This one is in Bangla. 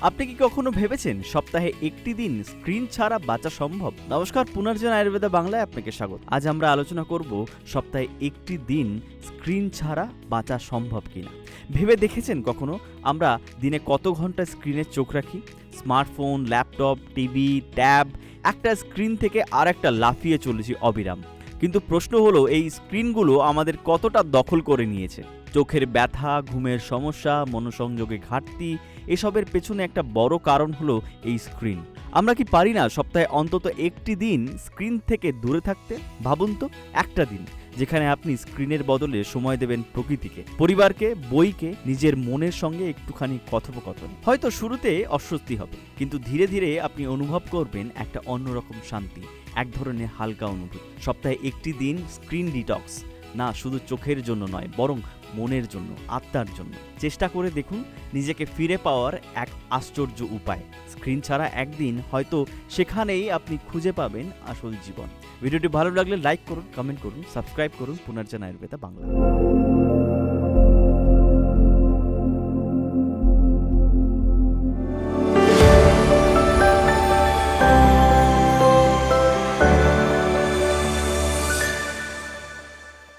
আপনি কি কখনো ভেবেছেন সপ্তাহে একটি দিন স্ক্রিন ছাড়া বাঁচা সম্ভব? নমস্কার, পুনর্জন আয়ুর্বেদা বাংলায় আপনাকে স্বাগত। আজ আমরা আলোচনা করব সপ্তাহে একটি দিন স্ক্রিন ছাড়া বাঁচা সম্ভব কিনা। ভেবে দেখেছেন কখনো? আমরা দিনে কত ঘণ্টা স্ক্রিনে চোখ রাখি? স্মার্টফোন, ল্যাপটপ, টিভি, ট্যাব, একটা স্ক্রিন থেকে আর একটা লাফিয়ে চলেছি অবিরাম। কিন্তু প্রশ্ন হলো, এই স্ক্রিনগুলো আমাদের কতটা দখল করে নিয়েছে? চোখের ব্যথা, ঘুমের সমস্যা, মনোসংযোগে ঘাটতি, এসবের পেছনে একটা বড় কারণ হলো এই স্ক্রিন। আমরা কি পারি না সপ্তাহে অন্তত একটি দিন স্ক্রিন থেকে দূরে থাকতে? ভাবুন তো, একটা দিন। যেখানে আপনি স্ক্রিনের বদলে সময় দেবেন প্রকৃতিকে, পরিবারকে, বইকে, নিজের মনের সঙ্গে একটুখানি কথোপকথন। হয়তো শুরুতে অস্বস্তি হবে, কিন্তু ধীরে ধীরে আপনি অনুভব করবেন একটা অন্যরকম শান্তি, এক ধরনের হালকা অনুভূতি। সপ্তাহে একটি দিন স্ক্রিন ডিটক্স। না শুধু চোখের জন্য নয়, বরং মনের জন্য, আত্মার জন্য। চেষ্টা করে দেখুন নিজেকে ফিরে পাওয়ার এক আশ্চর্য উপায়। স্ক্রিন ছাড়া একদিন হয়তো সেখানেই আপনি খুঁজে পাবেন আসল জীবন। ভিডিওটি ভালো লাগলে লাইক করুন কমেন্ট করুন সাবস্ক্রাইব করুন। পুনর্জন আয়ুর্বেদা বাংলা।